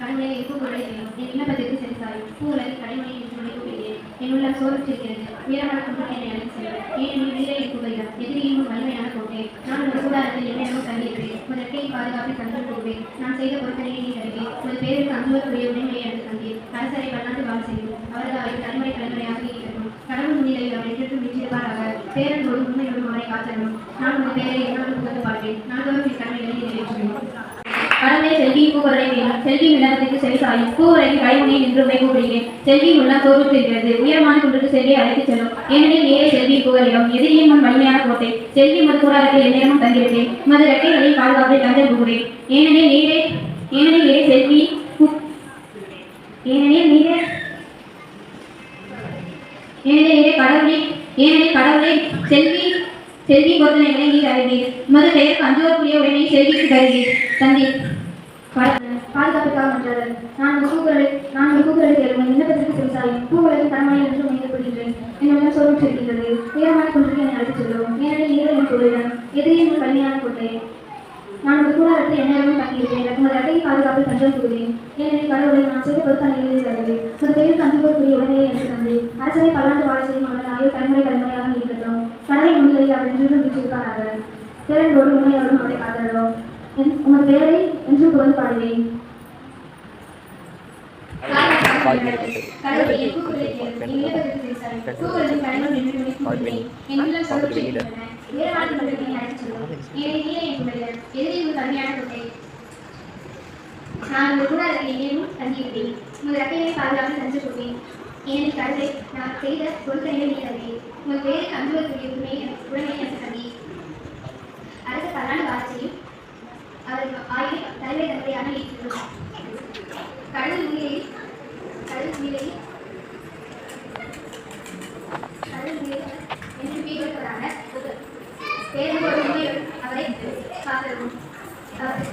கடவுளே என் பூக்களை என் விண்ணப்பத்திற்கு சென்றாய்? பூவுலகை கடவுளை என்று உன்னை என்னுள்ள சோதிச்சிருக்கிறது உள்ளம் சோர்ந்திருக்கிறது உயரமான குன்றுக்கு என்னை அழைத்து செல்லும். ஏனெனில் நீரே என் புகழிடம் எதிரியும் வலிமையான கோட்டை. நான் ஒரு கூடாரத்தில் என்னிடமும் தங்கியிருப்பேன் உன் ரெக்கையை பாதுகாப்பை தந்து கொள்வேன் நான் செய்த பொருட்களை நீ தருவேன். உன் பேருக்கு அன்புக்குரிய உரிமையை எனக்கு தந்தேன். அரசரை பன்னாட்டு வாழ் செய்யும். அவர்கள் அவரை தலைமுறை தலைமுறையாக இருக்கட்டும் கடவுள் முன்னிலையில் அவர் என்றும் வெற்றிருப்பாராக பேரன்போடு உண்மையோடும் அவரை காத்தரணும். நான் உன் பேரை என்னோடு புகழ்ந்து பார்ப்பேன் நான் என் கடமைகளை நிறைவேற்றுவேன் கடவுளே செல்வி பூவரை செல்வி விண்ணப்பத்திற்கு செவி சாயும் நின்று உண்மை கூப்பிடுகிறேன் செல்வி உள்ளம் சோர்வுற்றிருக்கிறது உயரமான குன்றுக்கு செல்வியை செல்லும். ஏனெனில் செல்வி முன் வலிமையான கோட்டை செல்வி மது எந்நேரமும் பாதுகாப்பை தஞ்சம் ஏனெனில் ஏனெனில் செல்வி ஏனெனில் நீரே ஏனெனில் ஏனெனில் செல்வி செல்வி பொருத்தனைகளை நீர் அறிவீர். உமது அஞ்சுவக்கூடிய உடனே செல்விக்கு தருவீர். தந்தீர். பாதுகாப்புக்காக நான் ஒரு கூக்குரலை நான் ஒரு கூக்குரலை கேளும் விண்ணப்பத்திற்கு செலுத்தாயும் பூவுலகின் தன்மையை என்று உயர்த்தப்படுகின்றேன் என்னுடன் சோர்வுற்றிருக்கின்றது உயரமான குன்றுக்கு என்னை அழைத்துச் செல்லும் ஏனெனில் நீரே என் தொழிலன் எதிரியும் கல்வியான கொண்டே நான் ஒரு கூடாரத்தில் என்னிடமும் தங்கியிருப்பேன் உமது அட்டையை பாதுகாப்பில் தஞ்சம் ஏனெனில் கடவுளை நான் செய்த பொருத்தனைகளை தருவேன் உமது பெயருக்கு அஞ்சுவக்கூடிய உடனே எனக்கு தந்து அரசரை பல்லாண்டு வாழ செய்யும் அவர்கள் ஆகிய தலைமுறை தலைமுறையாக இருக்கட்டும் கடலை முன்னிலையில் அவர் என்றும் வீச்சிருப்பாராக திறன்போடு உண்மையோடும் அவரை காத்தரவும் உங்கள் பேரை பெயரை என்றும் பாடுவேன். கடவுளை என் கூக்குரலை கேளும். என் நான் ஒரு எங்கேயும் தங்கியிருப்பேன் உங்கள் ரக்கையை பாதுகாப்பு தஞ்சு கொள்வேன் ஏனெனில் நான் செய்த பொருட்களை நீ உங்கள் பேருக்கு அன்புக்குரிய உண்மை உடனே எனக்கு தந்தி அரசு பல்லாண்டு வாழ அதற்கு ஆயிரம் தலைமை தந்தையாக இருக்கிறோம் கடல் நிலையில் கடல் நிலையில் என்று வீடுவராக பேரும்போது உண்மையோடு அவரை காத்திருக்கும்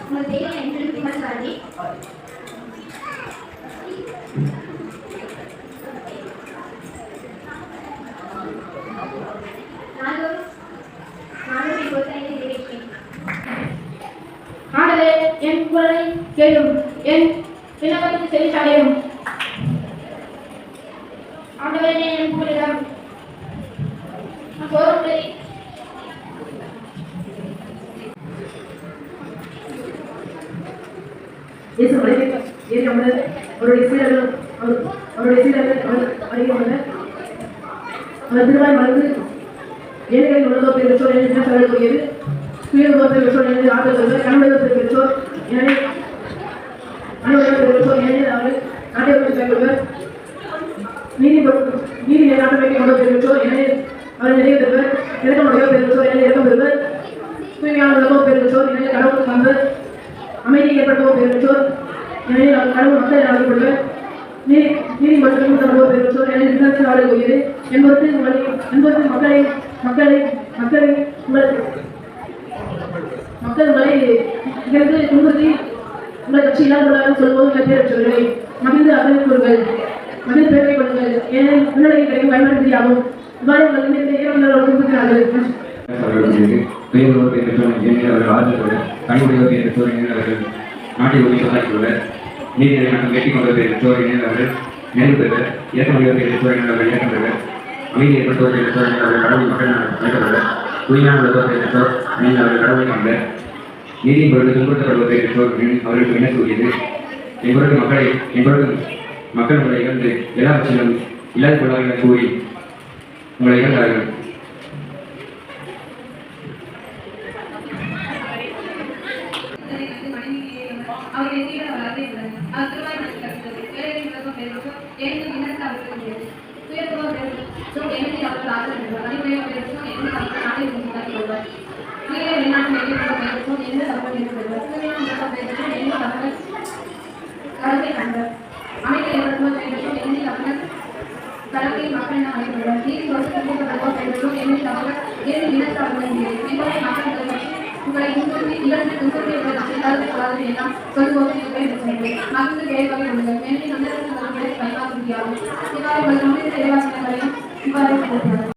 உங்கள் பெயரை என்று புகழ்ந்தாரே என் குரலை கேளும் என் விண்ணப்பத்தை செவிசாயும் ஆண்டவே என் புகழிடம் இயேசு ஏறி அமர்ந்து அவருடைய அவருடைய அவர் அருகே வந்த அவர் திருவாய் மறந்து ஏழைகளின் உணர்வோ பெற்றோர் என்று என்ன சொல்லக்கூடியது சுயநுகோ பெற்றோர் என்று ஆற்றல் சொல்வர் பெற்றோர் எனவே அனுபவ பெற்றோர் எனவே அவர்கள் நாட்டியவர்கள் பெற்றவர் நீதி நீதி நாட்டமைக்கு கொண்டு பெற்றோர் எனவே அவர் நிறைய பெறுவர் இறக்கமுடைய பெற்றோர் எனவே இறக்கம் பெறுவர் தூய்மையான உலகோ பெற்றோர் எனவே கடவுளுக்கு வந்தவர் அமைதி ஏற்படுத்தவோ பெற்றோர் எனவே அவர் கடவுள் மக்களை ஆகிவிடுவர் நீதி நீதிமன்றம் தருவோ பெற்றோர் எனவே விசாரித்து ஆடு போகிறது உங்களை என்பது மக்களை மக்களை மக்களை உங்களுக்கு மக்கள் உங்களை இங்கிருந்து துன்புறுத்தி உங்களை கட்சி இல்லாதவர்களாக சொல்லும்போது உங்களை பேரற்றவர்களை மகிழ்ந்து அறிவிக் கொள்ளுங்கள் மகிழ்ந்து பேரை கொள்ளுங்கள். ஏனெனில் முன்னணியில் கிடைக்கும் பயன்படுத்தியாகும். இவ்வாறு உங்கள் இந்த ஈரமலர்கள் துன்புறுகிறார்கள் அவர்களுக்கு பெற்றோர் என்று அவர்கள் ஆதரவு பெற்றோர் என்று நாட்டை ஒழிப்பதாக்கியுள்ளர் நீதியை நாட்டம் வெட்டி கொண்ட பெற்றோர் என்று அவர்கள் நெல் பெற்றோர் என்று இயக்கம் இறக்கம் பெறுவர் அமைதி ஏற்பட்டோர் பெற்றோர் என்று அவர்கள் கடவுள் மக்கள் அழைக்கப்படுவர் தூய்மையான உள்ளதோர் பெற்றோர் நீங்கள் அவர்கள் கடவுளை காண்பர் நீதியின் பொருள் துன்புறுத்தப்படுவோர் பெற்றோர் அவர்களுக்கு என்ன கூறியது. மக்களை என் மக்கள் உங்களை இழந்து எல்லாவற்றிலும் இல்லாத கொள்வார்கள் கூறி உங்களை இழந்தார்கள் அவர்கள் கீழே அவர்கள் கருத்தை கண்டர் அமைக்க ஏற்படுத்துவோர் பெருசோ எழுதி அவர்கள் கலக்கை மக்கள் அழைத்துள்ளனர் நீதி கொடுக்கப்பட்டவர்கள் பெருசோ எழுதி அவர்கள் எழுதி விண்ணத்த அவர்கள் என்பதை மக்கள் பற்றி உங்களை இங்கிருந்து இங்கிருந்து துன்பத்தை கருத்து கூடாது எல்லாம் சொல்லுவோம் மகிழ்ந்து கேட்பதை உள்ளது மேலே நல்ல பயனாக முடியாது இவ்வாறு உங்கள் நம்பிக்கை இறைவாசனங்களையும் இவ்வாறு போகிறார்